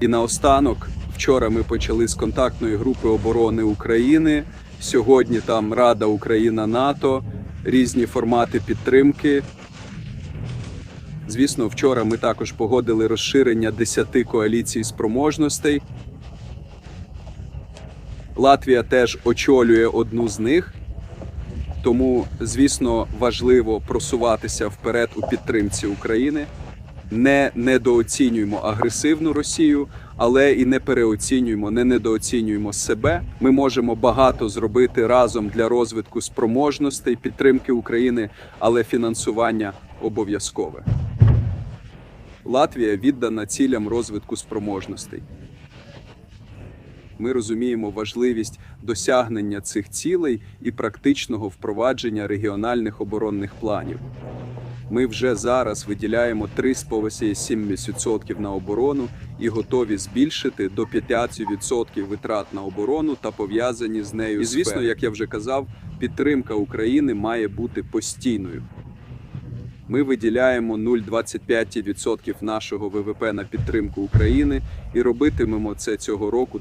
І наостанок, вчора ми почали з контактної групи оборони України. Сьогодні там Рада Україна НАТО, різні формати підтримки. Звісно, вчора ми також погодили розширення 10 коаліцій спроможностей. Латвія теж очолює одну з них. Тому, звісно, важливо просуватися вперед у підтримці України. Не недооцінюємо агресивну Росію, але і не переоцінюємо, не недооцінюємо себе. Ми можемо багато зробити разом для розвитку спроможностей, підтримки України, але фінансування обов'язкове. Латвія віддана цілям розвитку спроможностей. Ми розуміємо важливість досягнення цих цілей і практичного впровадження регіональних оборонних планів. Ми вже зараз виділяємо 3,7% на оборону і готові збільшити до 5% витрат на оборону та пов'язані з нею. І звісно, як я вже казав, підтримка України має бути постійною. Ми виділяємо 0,25% нашого ВВП на підтримку України і робитимемо це цього року